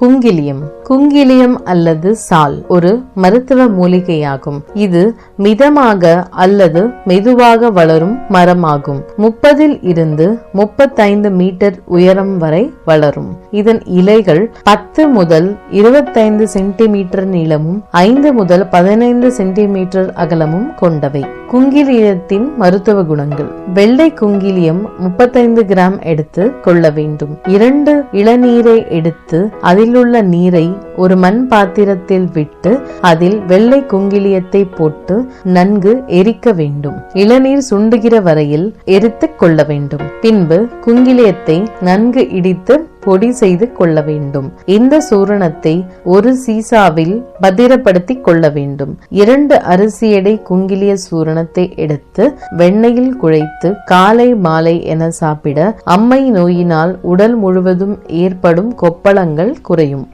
குங்கிலியம். குங்கிலியம் அல்லது சால் ஒரு மருத்துவ மூலிகையாகும். இது மிதமாக அல்லது மெதுவாக வளரும் மரமாகும். முப்பதில் இருந்து முப்பத்தைந்து மீட்டர் உயரம் வரை வளரும். இதன் இலைகள் பத்து முதல் இருபத்தைந்து சென்டிமீட்டர் நீளமும் ஐந்து முதல் பதினைந்து சென்டிமீட்டர் அகலமும் கொண்டவை. குங்கிலியத்தின் மருத்துவ குணங்கள். வெள்ளை குங்கிலியம் முப்பத்தைந்து கிராம் எடுத்து கொள்ள வேண்டும். இரண்டு இளநீரை எடுத்து அதிலுள்ள நீரை ஒரு மண் பாத்திரத்தில் விட்டு அதில் வெள்ளை குங்கிலியத்தை போட்டு நன்கு எரிக்க வேண்டும். இளநீர் சுண்டுகிற வரையில் எரித்துக் கொள்ள வேண்டும். பின்பு குங்கிலியத்தை நன்கு இடித்து பொடி செய்து கொள்ள வேண்டும். இந்த சூரணத்தை ஒரு சீசாவில் பத்திரப்படுத்தி கொள்ள வேண்டும். இரண்டு அரிசி எடை குங்கிலிய சூரணத்தை எடுத்து வெண்ணெயில் குழைத்து காலை மாலை என சாப்பிட அம்மை நோயினால் உடல் முழுவதும் ஏற்படும் கொப்பளங்கள் குறையும்.